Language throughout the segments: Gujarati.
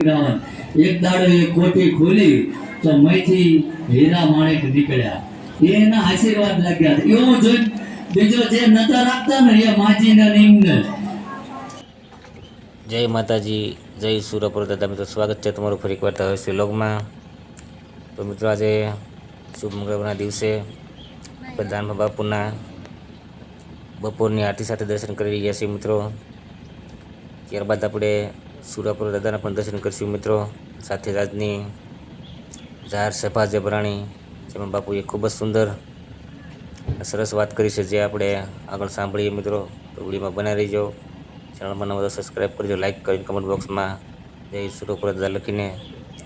એક દાડો કોઠી ખોલી તો મયથી હીરા માણેક નીકળ્યા. એના આશીર્વાદ લાગ્યા. એવું જોઈ બીજો જે નતા રાખતા ને એ માજીના ને જય માતાજી, જય સુરપુર દાદા મિત્રો. સ્વાગત છે તમારું ફરી એકવાર તહસી લોગમાં તો મિત્રો આજે શુભ મંગળવારના દિવસે પ્રધાનમાં બાપુના બપોરની આરતી સાથે દર્શન કરી રહ્યા છીએ મિત્રો. ત્યારબાદ આપણે સુરાપુર દાદાના પણ દર્શન કરીશું મિત્રો. સાથે રાજની જાહેર સભા જે જેમાં બાપુએ ખૂબ જ સુંદર, સરસ વાત કરી છે, જે આપણે આગળ સાંભળીએ મિત્રો. તો વિડીયોમાં બનાવી રહીજો. ચેનલમાં નવો સબસ્ક્રાઈબ કરજો લાઇક કરીને કમેન્ટ બોક્સમાં જય સુરાપુર દાદા લખીને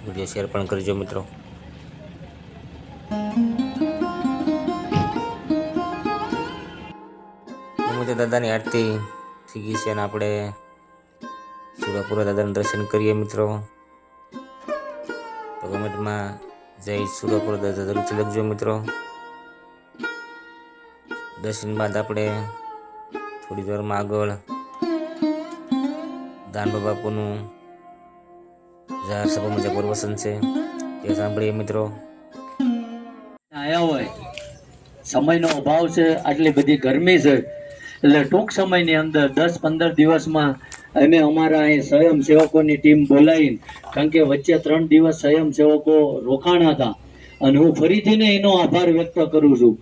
વીડિયો શેર પણ કરજો મિત્રો. દાદાની આરતી થઈ ગઈ છે અને આપણે સુરાપુરા દાદાના દર્શન કરીએ મિત્રો. તો કમેન્ટમાં જય સુરાપુરા દાદા જરૂરથી લખજો મિત્રો. દર્શન બાદ આપણે થોડી વારમાં આગળ દાનબા બાપુનું જાહેર સભામાં જે પ્રવચન છે તે સાંભળીએ મિત્રો. આયા હોય. સમયનો અભાવ છે, આટલી બધી ગરમી છે. એટલે ટૂંક સમયની અંદર દસ પંદર દિવસમાં અમે અમારા અહીં સ્વયંસેવકોની ટીમ બોલાવીને, કારણ કે વચ્ચે ત્રણ દિવસ સ્વયંસેવકો રોકાણા હતા. અને હું ફરીથીને એનો આભાર વ્યક્ત કરું છું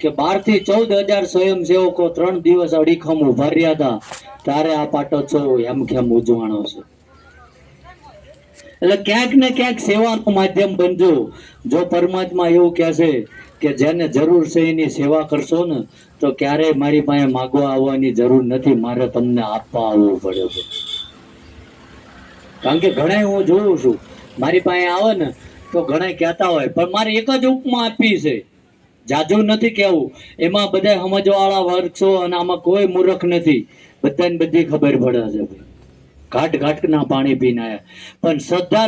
કે બારથી ચૌદ હજાર સ્વયંસેવકો ત્રણ દિવસ અડીખમ ઊભા રહ્યા હતા. ત્યારે આ પાટોત્સવ હેમખેમ ઉજવાણો છે? એટલે ક્યાંક ને ક્યાંક સેવાનું માધ્યમ બનજો. જો પરમાત્મા એવું કહેશે કે જેને જરૂર છે એની સેવા કરશો ને, તો ક્યારેય મારી પાસે માગવા આવવાની જરૂર નથી. મારે તમને આપવા આવવું પડે છે. કારણ કે ઘણા હું જોઉં છું, મારી પાસે આવે ને, તો ઘણા કહેતા હોય, પણ મારે એક જ ઉપમા આપી છે. જાજુ નથી કહેવું. એમાં બધા સમજવાળા વર્ગ છો અને આમાં કોઈ મૂર્ખ નથી. બધાને બધી ખબર પડે છે. ભાઈ ઘાટ ઘાટના પાણી પીને આયા. પણ શ્રદ્ધા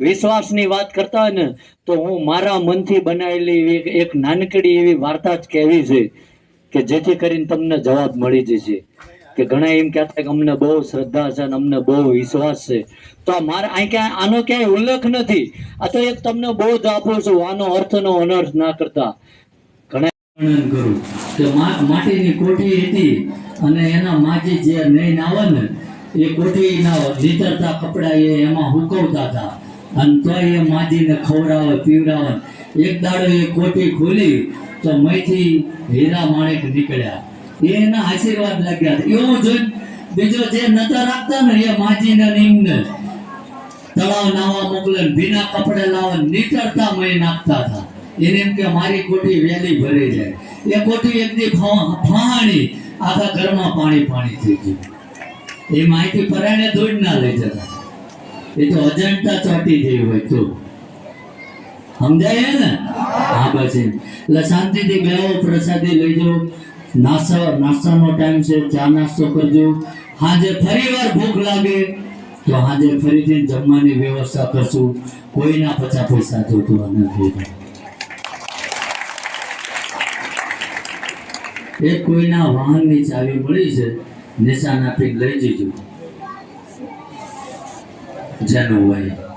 વિશ્વાસની વાત કરતા ને તો હું મારા મનથી બનાવેલી એક નાનકડી એવી વાર્તા જ કહેવી છે કે જેથી કરીને તમને જવાબ મળી જશે. કે ઘણા એમ કહેતા કે અમને બહુ શ્રદ્ધા છે અને અમને બહુ વિશ્વાસ છે. તો મારા, અહીં ક્યાંય, આનો ક્યાંય ઉલ્લેખ નથી. આ તો એક તમને બોધ આપું છું, આનો અર્થનો અનર્થ ના કરતા. માટીની કોઠી હતી અને એના માજી જે નહીં આવે ને એ કોઠીના નીતરતા કપડા એ એમાં હુકવતા હતા. અને તો એ માજીને ખવડાવે, પીવડાવે. એક દાડો એ કોઠી ખોલી તો મયથી હીરા માણેક નીકળ્યા. એના આશીર્વાદ લાગ્યા એવું જોઈને બીજો જે નતા રાખતા ને એ માજીને નિમને તળાવ નાવા મોકલે ભીના કપડે લાવે નીતરતા મય નાખતા હતા. એને એમ કે મારી કોઠી વહેલી ભરી જાય એ કોઠી એક ફાણી, આખા ઘરમાં પાણી પાણી થઈ ગયું. એ માહિતી પરાણે દોડ ના લઈ જતા. એ તો અજંટા ચોટી જેવી હોય તો સમજાય ને? હા, બસ એટલે શાંતિથી ગયો પ્રસાદી લઈ નાસ્તા, નાસ્તાનો ટાઈમ છે, ચા નાસ્તો કરજો. હાજે ફરી વાર ભૂખ લાગે, તો હાજે ફરીથી જમવાની વ્યવસ્થા કરશું. કોઈના પચા પૈસા જોતું નથી. એક કોઈના વાહનની ચાવી મળી છે નિશાન આપી લઈ જજો. જેનું હોય.